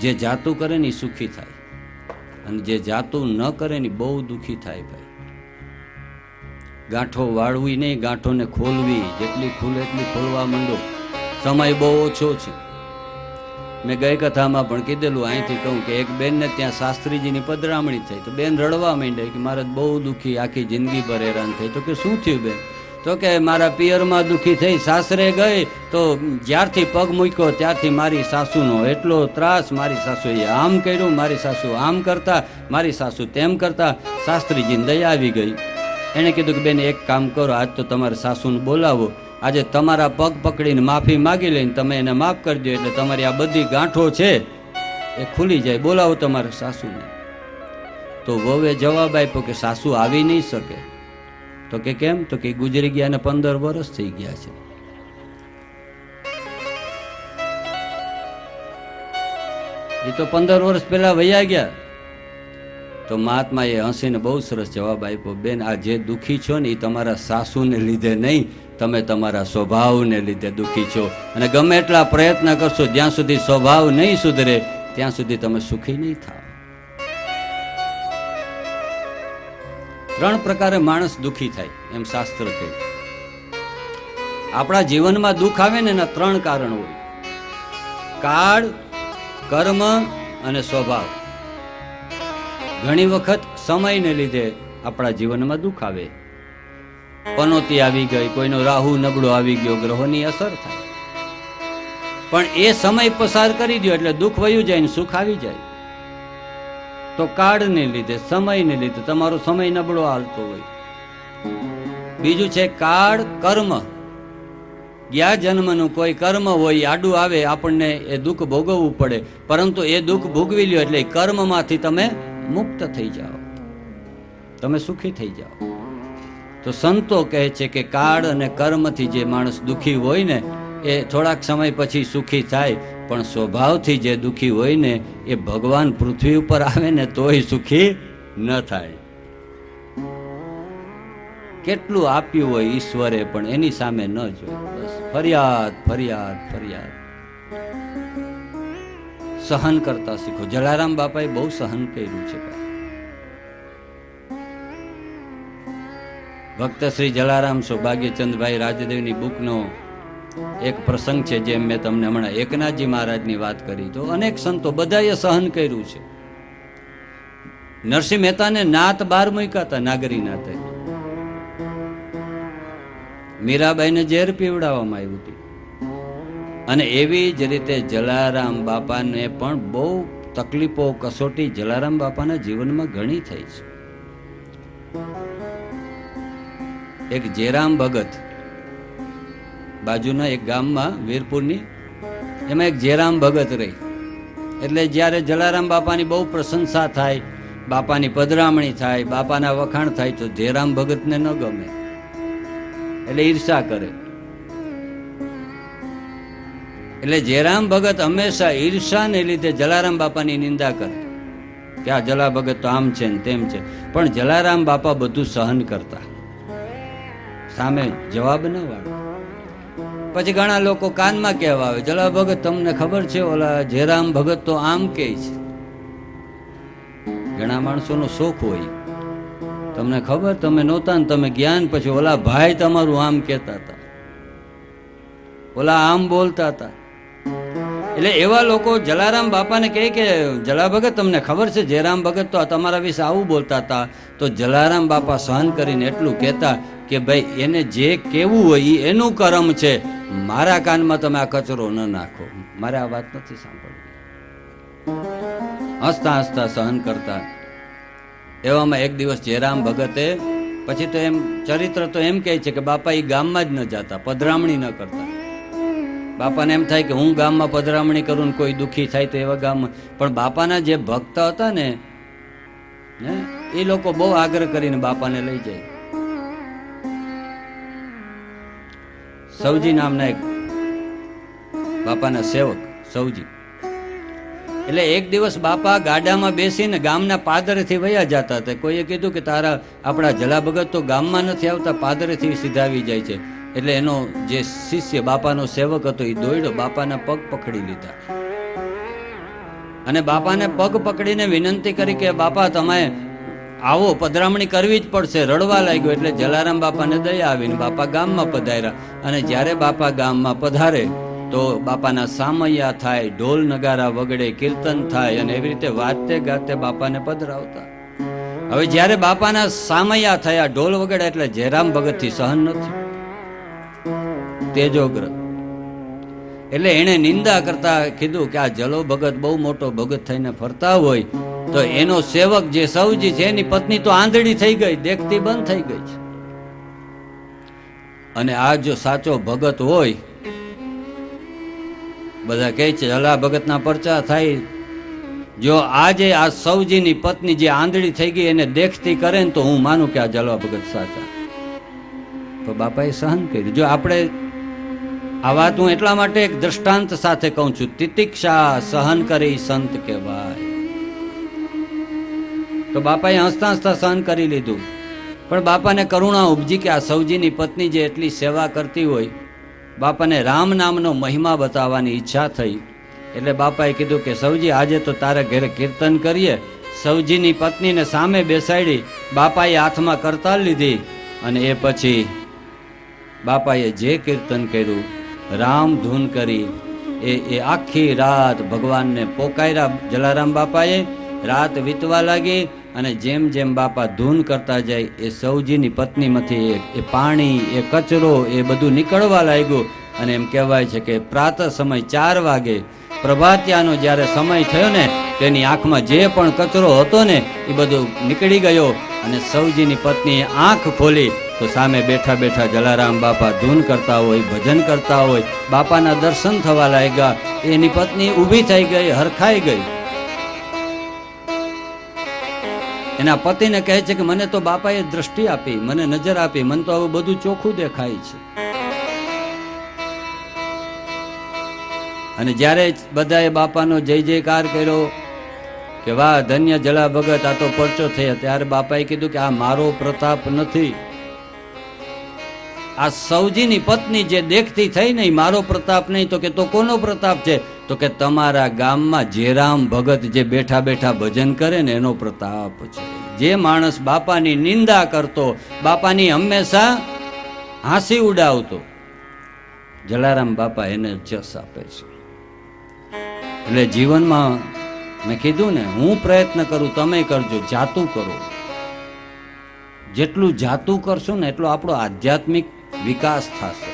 જે જાતું કરે ને એ સુખી થાય. અને જે જાતું ન કરે ને બહુ દુઃખી થાય ભાઈ. ગાંઠો વાળવી નહીં, ગાંઠોને ખોલવી. જેટલી ખુલે એટલી ખોલવા માંડો. સમય બહુ ઓછો છે. મેં ગઈ કથામાં પણ કીધેલું, અહીંથી કહું કે એક બેનને ત્યાં શાસ્ત્રીજીની પધરામણી થઈ. તો બેન રડવા માંડી કે મારે બહુ દુઃખી આખી જિંદગી ભર હેરાન થઈ. તો કે શું થયું બેન? તો કે મારા પિયરમાં દુઃખી થઈ સાસરે ગઈ, તો જ્યારથી પગ મૂક્યો ત્યારથી મારી સાસુનો એટલો ત્રાસ, મારી સાસુએ આમ કર્યું, મારી સાસુ આમ કરતા, મારી સાસુ તેમ કરતા, શાસ્ત્રીજીને દયા આવી ગઈ. એણે કીધું કે, બેન, એક કામ કરો, આજ તો તમારે સાસુને બોલાવો. આજે તમારા પગ પકડીને માફી માગી લઈને તમે એને માફ કરજો, એટલે તમારી આ બધી ગાંઠો છે એ ખુલી જાય. બોલાવો તમારા સાસુને. તો વહુએ જવાબ આપ્યો કે, સાસુ આવી નહીં શકે. તો કે કેમ? તો કે ગુજરી ગયા ને પંદર વર્ષ થઈ ગયા છે. એ તો પંદર વર્ષ પહેલા વયા ગયા. તો મહાત્મા એ હસીને બહુ સરસ જવાબ આપ્યો, બેન, આ જે દુઃખી છો ને એ તમારા સાસુને લીધે નહીં, તમે તમારા સ્વભાવને લીધે દુઃખી છો. અને ગમે એટલા પ્રયત્ન કરશો, જ્યાં સુધી સ્વભાવ નહીં સુધરે, ત્યાં સુધી તમે સુખી નહીં થાવ. ત્રણ પ્રકારે માણસ દુઃખી થાય, એમ શાસ્ત્ર કહે. આપણા જીવનમાં દુઃખ આવે ને એના ત્રણ કારણ હોય. કાળ, કર્મ અને સ્વભાવ. ઘણી વખત સમયને લીધે આપણા જીવનમાં દુઃખ આવે. પનોતી આવી ગઈ, કોઈનો રાહુ નબળો આવી ગયો, ગ્રહોની અસર થાય. પણ એ સમય પસાર કરી દો એટલે દુઃખ વયું જાય ને સુખ આવી જાય. તો કાળને લીધે, સમયને લીધે તમારો સમય નબળો હાલતો હોય. બીજું છે કાળ, કર્મ. ગયા જન્મનું કોઈ કર્મ હોય, આડું આવે, આપણને એ દુઃખ ભોગવવું પડે. પરંતુ એ દુઃખ ભોગવી લ્યો એટલે કર્મમાંથી તમે મુક્ત થઈ જાઓ. તમે સુખી થઈ જાઓ. તો સંતો કહે છે કે કાળ અને કર્મથી જે માણસ દુઃખી હોય ને, એ થોડાક સમય પછી સુખી થાય. પણ સ્વભાવથી જે દુઃખી હોય ને એ ભગવાન પૃથ્વી ઉપર આવે ને તોય સુખી ન થાય. કેટલું આપ્યું હોય ઈશ્વરે પણ એની સામે ન જોયું. બસ ફરિયાદ ફરિયાદ ફરિયાદ. સહન કરતા શીખો. જલારામ બાપાએ બહુ સહન કર્યું છે ભક્ત શ્રી જલારામ સૌભાગ્યચંદભાઈ રાજદેવની બુકનો એક પ્રસંગ છે જેમ મેં તમને હમણાં એકનાથજી મહારાજની વાત કરી, તો અનેક સંતો બધાએ સહન કર્યું છે. નરસિંહ મહેતાને નાત બાર મૂક્યા હતા નાગરી નાતે મીરાબાઈને ઝેર પીવડાવવામાં આવ્યું હતું. અને એવી જ રીતે જલારામ બાપાને પણ બહુ તકલીફો કસોટી જલારામ બાપાના જીવનમાં ઘણી થઈ છે. એક જેરામ ભગત બાજુના એક ગામમાં વીરપુરની, એમાં એક જેરામ ભગત રહી. એટલે જ્યારે જલારામ બાપાની બહુ પ્રશંસા થાય, બાપાની પધરામણી થાય, બાપાના વખાણ થાય, તો જેરામ ભગતને ન ગમે. એટલે ઈર્ષા કરે. એટલે જેરામ ભગત હંમેશા ઈર્ષાને લીધે જલારામ બાપાની નિંદા કરે. કે આ જલા ભગત તો આમ છે ને તેમ છે. પણ જલારામ બાપા બધું સહન કરતા. સામે જવાબ ન વાળો. પછી ઘણા લોકો કાનમાં કહેવા આવે, જલા ભગત, તમને ખબર છે ઓલા જેરામ ભગત તો આમ કે છે. ઘણા માણસોનો શોખ હોય. તમને ખબર, તમે નહોતા ને તમે જ્ઞાન, પછી ઓલા ભાઈ તમારું આમ કહેતા હતા. ઓલા આમ બોલતા હતા. એટલે એવા લોકો જલારામ બાપાને કહે કે, જલા ભગત, તમને ખબર છે જયરામ ભગત તો તમારા વિશે આવું બોલતા હતા? તો જલારામ બાપા સહન કરીને એટલું કહેતા કે, ભાઈ, એને જે કેવું હોય એ એનું કર્મ છે. મારા કાનમાં તમે આ કચરો ન નાખો. મારે આ વાત નથી સાંભળવી. હસતા હસતા સહન કરતા. એવામાં એક દિવસ જયરામ ભગતે, પછી તો એમ ચરિત્ર તો એમ કહે છે કે બાપા એ ગામમાં જ ન જતા, પધરામણી ન કરતા. બાપાને એમ થાય કે હું ગામમાં પધરામણી કરું ને કોઈ દુઃખી થાય તો એવા ગામમાં. પણ બાપાના જે ભક્ત હતા ને એ લોકો બહુ આગ્રહ કરીને બાપાને લઈ જાય. સૌજી નામના એક બાપાના સેવક, સૌજી. એટલે એક દિવસ બાપા ગાડામાં બેસીને ગામના પાદરેથી વયા જતા હતા. કોઈએ કીધું કે તારા આપણા જલા ભગત તો ગામમાં નથી આવતા, પાદરેથી સીધા આવી જાય છે. એટલે એનો જે શિષ્ય બાપાનો સેવક હતો એ દોડ્યો બાપાના પગ પકડી લીધા. અને બાપાને પગ પકડીને વિનંતી કરી કે બાપા તમે આવો પધરામણી કરવી જ પડશે. રડવા લાગ્યો એટલે જલારામ બાપાને દયા આવીને બાપા ગામમાં પધાર્યા. અને જ્યારે બાપા ગામમાં પધારે, તો બાપાના સામૈયા થાય, ઢોલ નગારા વગડે, કીર્તન થાય અને એવી રીતે વાતે ગાતે બાપાને પધરાવતા. હવે જ્યારે બાપાના સામૈયા થયા, ઢોલ વગડે એટલે જયરામ ભગતથી સહન નથી તેજોગ્ર એટલે એણે નિંદા કરતા કીધું કે આ જલો ભગત બહુ મોટો ભગત થઈને ફરતા હોય તો એનો સેવક જે સૌજી છે, એની પત્ની તો આંધળી થઈ ગઈ, દેખતી બંધ થઈ ગઈ છે. અને આ જો સાચો ભગત હોય, બધા કહે છે જલા ભગતના પરચા થાય. જો આજે આ સૌજીની પત્ની જે આંધળી થઈ ગઈ, એને દેખતી કરે ને તો હું માનું કે આ જલવા ભગત સાચા. તો બાપાએ સહન કર્યું. જો આપણે આ વાત હું એટલા માટે એક દ્રષ્ટાંત સાથે કહું છું, તિતિક્ષા સહન કરી સંત કહેવાય. તો બાપાએ હસતા હસતા સહન કરી લીધું. પણ બાપાને કરુણા ઉપજી કે આ સૌજીની પત્ની જે એટલી સેવા કરતી હોય, બાપાને રામ નામનો મહિમા બતાવવાની ઈચ્છા થઈ. એટલે બાપાએ કીધું કે, સૌજી, આજે તો તારા ઘરે કીર્તન કરીએ. સૌજીની પત્નીને સામે બેસાડી બાપાએ હાથમાં કરતાલ લીધી અને એ પછી બાપાએ જે કીર્તન કર્યું, રામ ધૂન કરી, એ એ આખી રાત ભગવાનને પોકાયરા જલારામ બાપાએ રાત વીતવા લાગી અને જેમ જેમ બાપા ધૂન કરતા જાય, એ સૌજીની પત્નીમાંથી એ- પાણી, એ કચરો, એ બધું નીકળવા લાગ્યું. અને એમ કહેવાય છે કે પ્રાતઃ સમય ચાર વાગે પ્રભાત્યાનો જ્યારે સમય થયો ને, તેની આંખમાં જે પણ કચરો હતો ને, એ બધું નીકળી ગયો. અને સૌજીની પત્નીએ આંખ ખોલી તો સામે બેઠા બેઠા જલારામ બાપા ધૂન કરતા હોય, ભજન કરતા હોય, બાપાના દર્શન થવા લાગ્યા. એની પત્ની ઊભી થઈ ગઈ, હરખાઈ ગઈ. એના પતિને કહે છે કે મને તો બાપાએ દ્રષ્ટિ આપી, મને નજર આપી, મને તો આવું બધું ચોખ્ખું દેખાય છે. અને જ્યારે બધાએ બાપાનો જય જયકાર કર્યો કે વાહ, ધન્ય જલા ભગત, આ તો પરચો થયા. ત્યારે બાપાએ કીધું કે આ મારો પ્રતાપ નથી. આ સૌજીની પત્ની જે દેખતી થઈ નહીં, મારો પ્રતાપ નહીં, તો કે તો કોનો પ્રતાપ છે? તો કે તમારા ગામમાં જેરામ ભગત જે બેઠા બેઠા ભજન કરે ને, એનો પ્રતાપ છે. જે માણસ બાપાની નિંદા કરતો, બાપાની હંમેશા હાંસી ઉડાવતો, જલારામ બાપા એને જસ આપે છે. એટલે જીવનમાં મેં કીધું ને, હું પ્રયત્ન કરું, તમે કરજો, જાતું કરો. જેટલું જાતું કરશું ને, એટલો આપણો આધ્યાત્મિક વિકાસ થશે.